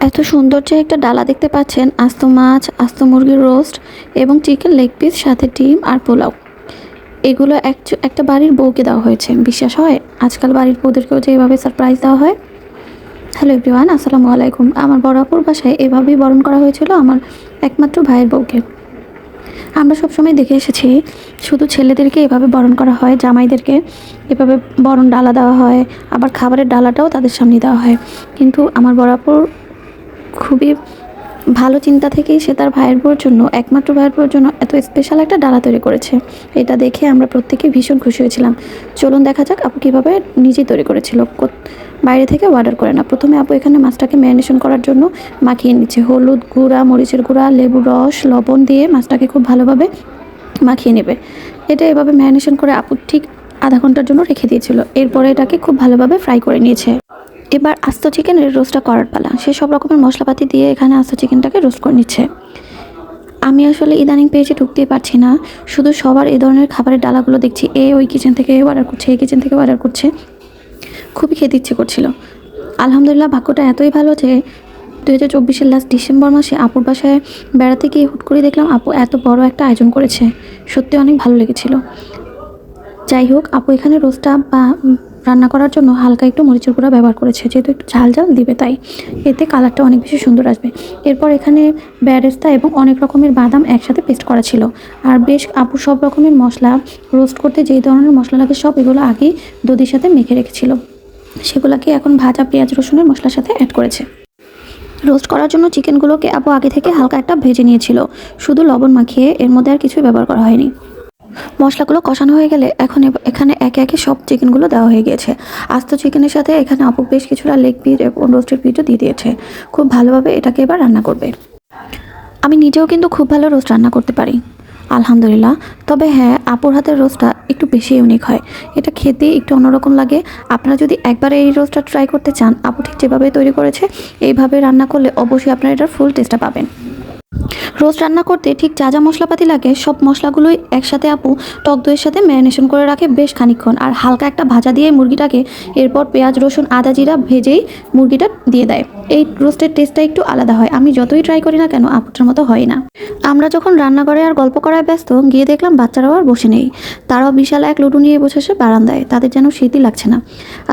এত সুন্দর যে একটা ডালা দেখতে পাচ্ছেন, আস্ত মাছ, আস্ত মুরগির রোস্ট এবং চিকেন লেগ পিস, সাথে ডিম আর পোলাও। এগুলো এক- একটা বাড়ির বউকে দেওয়া হয়েছে, বিশ্বাস হয়? আজকাল বাড়ির বউদেরকেও যে এভাবে সারপ্রাইজ দেওয়া হয়? হ্যালো এভরিওয়ান আসসালামু আলাইকুম। আমার বড়াপুর বাসায় এভাবেই বরণ করা হয়েছিল আমার একমাত্র ভাইয়ের বউকে। আমরা সবসময় দেখে এসেছি, শুধু ছেলেদেরকে এভাবে বরণ করা হয়, জামাইদেরকে এভাবে বরণ ডালা দেওয়া হয়, আবার খাবারের ডালাটাও তাদের সামনে দেওয়া হয়। কিন্তু আমার বরাবর খুবই ভালো চিন্তা থেকেই সে তার ভাইয়ের বউর জন্য, একমাত্র ভাইয়ের বউর জন্য এত স্পেশাল একটা ডালা তৈরি করেছে। এটা দেখে আমরা প্রত্যেকে ভীষণ খুশি হয়েছিলাম। চলুন দেখা যাক আপু কীভাবে নিজেই তৈরি করেছিল। বাইরে থেকে অর্ডার করে না। প্রথমে আপু এখানে মাছটাকে ম্যারিনেশন করার জন্য মাখিয়ে নিচ্ছে। হলুদ গুঁড়া, মরিচের গুঁড়া, লেবু রস, লবণ দিয়ে মাছটাকে খুব ভালোভাবে মাখিয়ে নেবে। এটা এভাবে ম্যারিনেশন করে আপু ঠিক আধা ঘণ্টার জন্য রেখে দিয়েছিল। এরপরে এটাকে খুব ভালোভাবে ফ্রাই করে নিয়েছে। এবার আস্ত চিকেনের রোস্টটা করার পালা। সে সব রকমের মশলাপাতি দিয়ে এখানে আস্ত চিকেনটাকে রোস্ট করে নিচ্ছে। আমি আসলে ইদানিং পেজে ঢুকতেই পারছি না। শুধু সবার এই ধরনের খাবারের ডালাগুলো দেখছি। এ ওই কিচেন থেকে অর্ডার করছে এই কিচেন থেকে অর্ডার করছে। খুবই খেতে ইচ্ছে করছিল। আলহামদুলিল্লাহ, ভাগ্যটা এতই ভালো যে দু হাজার চব্বিশের লাস্ট ডিসেম্বর মাসে আপুর বাসায় বেড়াতে গিয়ে হুট করে দেখলাম আপু এত বড় একটা আয়োজন করেছে। সত্যি অনেক ভালো লেগেছিল। যাই হোক, আপু এখানে রোস্টটা বা রান্না করার জন্য হালকা একটু মরিচের গুঁড়া ব্যবহার করেছে। যেহেতু একটু ঝাল ঝাল দিবে, তাই এতে কালারটা অনেক বেশি সুন্দর আসবে। এরপর এখানে ব্যারেস্তা এবং অনেক রকমের বাদাম একসাথে পেস্ট করা ছিল। আর বেশ আপু সব রকমের মশলা রোস্ট করতে যেই ধরনের মশলা লাগে সব এগুলো আগেই দধির সাথে মেখে রেখেছিল। সেগুলোকে এখন ভাজা পেঁয়াজ, রসুনের মশলার সাথে অ্যাড করেছে। রোস্ট করার জন্য চিকেনগুলোকে আপু আগে থেকে হালকা একটা ভেজে নিয়েছিল। শুধু লবণ মাখিয়ে এর মধ্যে আর কিছুই ব্যবহার করা হয়নি। মশলাগুলো কষানো হয়ে গেলে এখন এখানে একে একে সব চিকেনগুলো দেওয়া হয়ে গিয়েছে আস্ত চিকেনের সাথে এখানে আপু বেশ কিছুটা লেগ পিস এবং রোস্টের পিসও দিয়ে দিয়েছে। খুব ভালোভাবে এটাকে এবার রান্না করবে। আমি নিজেও কিন্তু খুব ভালো রোস্ট রান্না করতে পারি। আলহামদুলিল্লাহ। তবে হ্যাঁ আপুর হাতের রোস্টটা একটু বেশি ইউনিক হয়। এটা খেতে একটু অন্যরকম লাগে। আপনারা যদি একবার এই রোস্টটা ট্রাই করতে চান, আপু ঠিক যেভাবে তৈরি করেছে, এইভাবে রান্না করলে অবশ্যই আপনারা এটার ফুল টেস্টটা পাবেন। রোস্ট রান্না করতে ঠিক যা যা মশলাপাতি লাগে, সব মশলাগুলোই একসাথে আপু টক দইয়ের সাথে ম্যারিনেশন করে রাখে বেশ খানিকক্ষণ। আর হালকা একটা ভাজা দিয়ে মুরগিটাকে এরপর পেঁয়াজ, রসুন, আদা, জিরা ভেজেই মুরগিটা দিয়ে দেয়। এই রোস্টের টেস্টটা একটু আলাদা হয়। আমি যতই ট্রাই করি না কেন, আপুটার মতো হয় না। আমরা যখন রান্নাঘরে আর গল্প করায় ব্যস্ত, গিয়ে দেখলাম বাচ্চারাও আর বসে নেই। তারাও বিশাল এক লুডু নিয়ে বসে বসেছে বারান্দায়। তাদের যেন শীতই লাগছে না।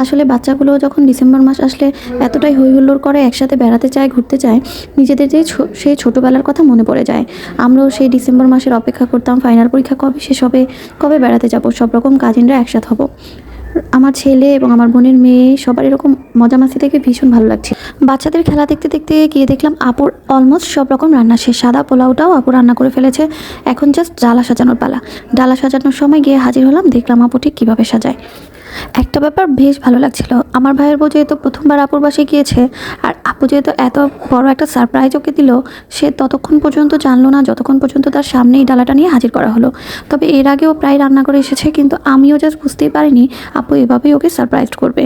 আসলে বাচ্চাগুলো যখন ডিসেম্বর মাস আসলে এতটাই হই হুল্লোড় করে, একসাথে বেড়াতে চায়, ঘুরতে চায়, নিজেদের যে সেই ছোটোবেলার কথা মনে পড়ে। যায়। আমরাও সেই ডিসেম্বর মাসের অপেক্ষা করতাম ফাইনাল পরীক্ষা কবে শেষ হবে, কবে বেড়াতে যাব, সব রকম কাজিনরা একসাথে হব। আমার ছেলে এবং আমার বোনের মেয়ে সবার এরকম মজামাসি থেকে ভীষণ ভালো লাগছে। বাচ্চাদের খেলা দেখতে দেখতে গিয়ে দেখলাম আপুর অলমোস্ট সব রকম রান্না শেষ। সাদা পোলাওটাও আপু রান্না করে ফেলেছে। এখন জাস্ট ডালা সাজানোর পালা। ডালা সাজানোর সময় গিয়ে হাজির হলাম, দেখলাম আপু ঠিক কীভাবে সাজায়। একটা ব্যাপার বেশ ভালো লাগছিল। আমার ভাইয়ের বউ যেহেতু প্রথমবার আপুর বাসে গিয়েছে, আর আপু যেহেতু এত বড় একটা সারপ্রাইজ ওকে দিল, সে ততক্ষণ পর্যন্ত জানলো না, যতক্ষণ পর্যন্ত তার সামনেই ডালাটা নিয়ে হাজির করা হলো। তবে এর আগেও প্রায় রান্না করে এসেছে, কিন্তু আমিও জাস্ট বুঝতেই পারিনি আপু এভাবেই ওকে সারপ্রাইজ করবে।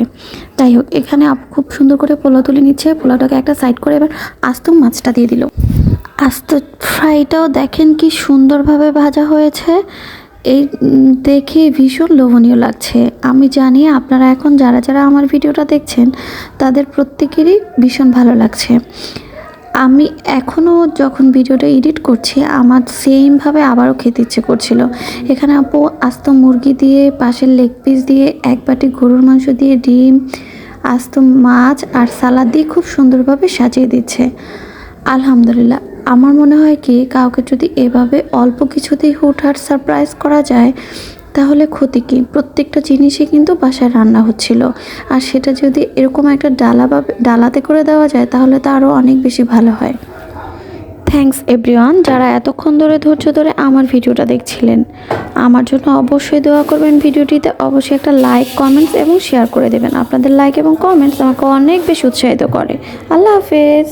যাই হোক, এখানে আপু খুব সুন্দর করে পোলাও তুলে নিচ্ছে, পোলাওটাকে একটা সাইড করে এবার আস্ত মাছটা দিয়ে দিল। আস্ত ফ্রাইটাও দেখেন কি সুন্দরভাবে ভাজা হয়েছে। এই দেখে ভীষণ লোভনীয় লাগছে। আমি জানি আপনারা এখন যারা যারা আমার ভিডিওটা দেখছেন, তাদের প্রত্যেকেরই ভীষণ ভালো লাগছে। আমি এখনও যখন ভিডিওটা এডিট করছি, আমার সেমভাবে আবারও খেতে ইচ্ছে করছিল। এখানে আপু আস্ত মুরগি দিয়ে, পাশের লেগ পিস দিয়ে, এক বাটি গরুর মাংস দিয়ে, ডিম, আস্ত মাছ আর সালাদ দিয়ে খুব সুন্দরভাবে সাজিয়ে দিচ্ছে। আলহামদুলিল্লাহ। আমার মনে হয় কি, কাউকে যদি এভাবে অল্প কিছুতেই হুট হুটহাট সারপ্রাইজ করা যায়, তাহলে ক্ষতি কী? প্রত্যেকটা জিনিসই কিন্তু বাসায় রান্না হচ্ছিল। আর সেটা যদি এরকম একটা ডালা বা ডালাতে করে দেওয়া যায়, তাহলে তো আরও অনেক বেশি ভালো হয়। থ্যাঙ্কস এভরিওয়ান যারা এতক্ষণ ধরে ধৈর্য ধরে আমার ভিডিওটা দেখছিলেন। আমার জন্য অবশ্যই দোয়া করবেন ভিডিওটিতে অবশ্যই একটা লাইক কমেন্টস এবং শেয়ার করে দেবেন। আপনাদের লাইক এবং কমেন্টস আমাকে অনেক বেশি উৎসাহিত করে। আল্লাহ হাফেজ।